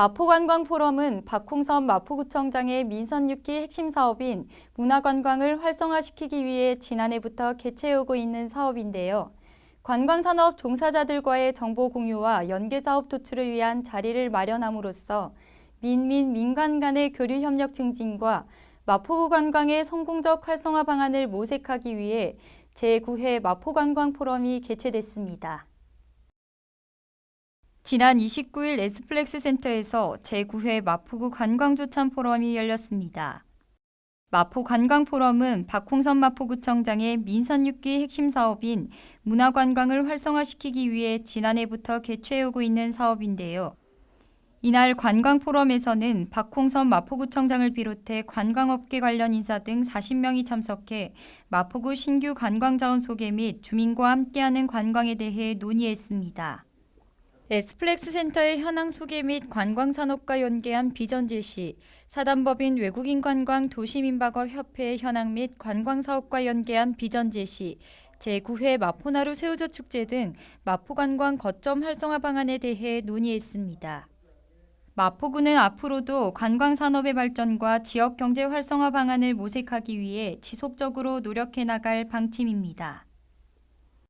마포관광포럼은 박홍선 마포구청장의 민선 6기 핵심 사업인 문화관광을 활성화시키기 위해 지난해부터 개최하고 있는 사업인데요. 관광산업 종사자들과의 정보 공유와 연계 사업 도출을 위한 자리를 마련함으로써 민민 민간 간의 교류 협력 증진과 마포구 관광의 성공적 활성화 방안을 모색하기 위해 제9회 마포관광 포럼이 개최됐습니다. 지난 29일 에스플렉스 센터에서 제9회 마포구 관광조찬 포럼이 열렸습니다. 마포 관광 포럼은 박홍선 마포구청장의 민선 6기 핵심 사업인 문화관광을 활성화시키기 위해 지난해부터 개최하고 있는 사업인데요. 이날 관광 포럼에서는 박홍선 마포구청장을 비롯해 관광업계 관련 인사 등 40명이 참석해 마포구 신규 관광자원 소개 및 주민과 함께하는 관광에 대해 논의했습니다. 에스플렉스 센터의 현황 소개 및 관광 산업과 연계한 비전 제시, 사단법인 외국인 관광 도시민박업 협회의 현황 및 관광 사업과 연계한 비전 제시, 제9회 마포나루 새우젓 축제 등 마포 관광 거점 활성화 방안에 대해 논의했습니다. 마포구는 앞으로도 관광 산업의 발전과 지역 경제 활성화 방안을 모색하기 위해 지속적으로 노력해 나갈 방침입니다.